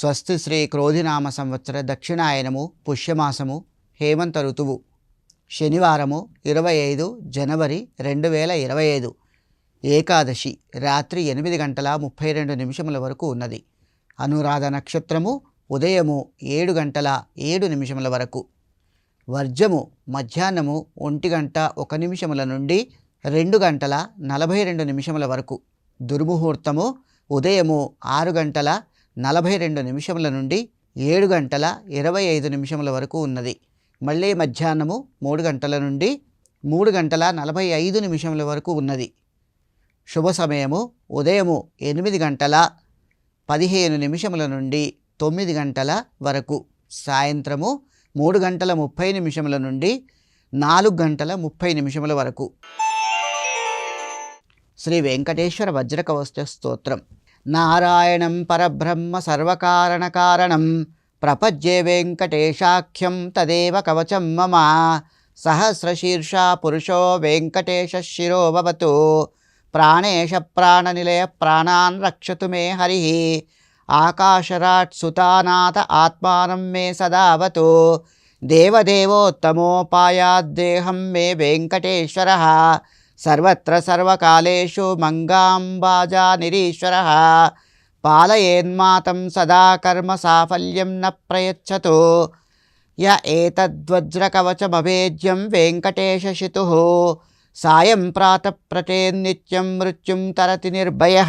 స్వస్తి శ్రీ క్రోధినామ సంవత్సర దక్షిణాయనము పుష్యమాసము హేమంత ఋతువు. శనివారము ఇరవై ఐదు జనవరి రెండు వేల ఇరవై ఐదు. ఏకాదశి రాత్రి ఎనిమిది గంటల ముప్పై రెండు నిమిషముల వరకు ఉన్నది. అనురాధ నక్షత్రము ఉదయము ఏడు గంటల ఏడు నిమిషముల వరకు. వర్జము మధ్యాహ్నము ఒంటి గంట ఒక నిమిషముల నుండి రెండు గంటల నలభై రెండు నిమిషముల వరకు. దుర్ముహూర్తము ఉదయము ఆరు గంటల నలభై రెండు నిమిషముల నుండి ఏడు గంటల ఇరవై ఐదు నిమిషముల వరకు ఉన్నది. మళ్ళీ మధ్యాహ్నము మూడు గంటల నుండి మూడు గంటల నలభై ఐదు నిమిషముల వరకు ఉన్నది. శుభ సమయము ఉదయము ఎనిమిది గంటల పదిహేను నిమిషముల నుండి తొమ్మిది గంటల వరకు. సాయంత్రము మూడు గంటల ముప్పై నిమిషముల నుండి నాలుగు గంటల ముప్పై నిమిషముల వరకు. శ్రీ వెంకటేశ్వర వజ్రకవచ స్తోత్రం. నారాయణం పరబ్రహ్మ సర్వకారణకారణం ప్రపజ్యే వెంకటేశాఖ్యం తదేవ కవచం మమ సహస్రశీర్ష పురుషో వెంకటేశ శిరో ప్రాణేశ ప్రాణనిలయ ప్రాణాన్ రక్షతు మే హరి. ఆకాశరాట్ సుతానాథ ఆత్మానం మే సదావతు. దేవదేవోత్తమోపాయాద్దేహం మే వెంకటేశ్వర. సర్వత్ర సర్వకాలేషు మంగాంబాజానిరీశ్వర పాలయేన్మాతం సదా కర్మ సాఫల్యం న ప్రయచ్చతు. య ఏతద్వజ్రకవచమభేద్యం వెంకటేశశితు సాయం ప్రాత ప్రచేన్నిత్యం మృత్యుం తరతి నిర్భయ.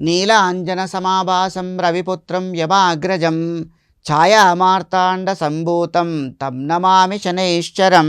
నీలాంజన సమాభాసం రవిపుత్రం యమాగ్రజం. ఛాయామార్తాండ సంభూతం తం నమామి శనైశ్చరం.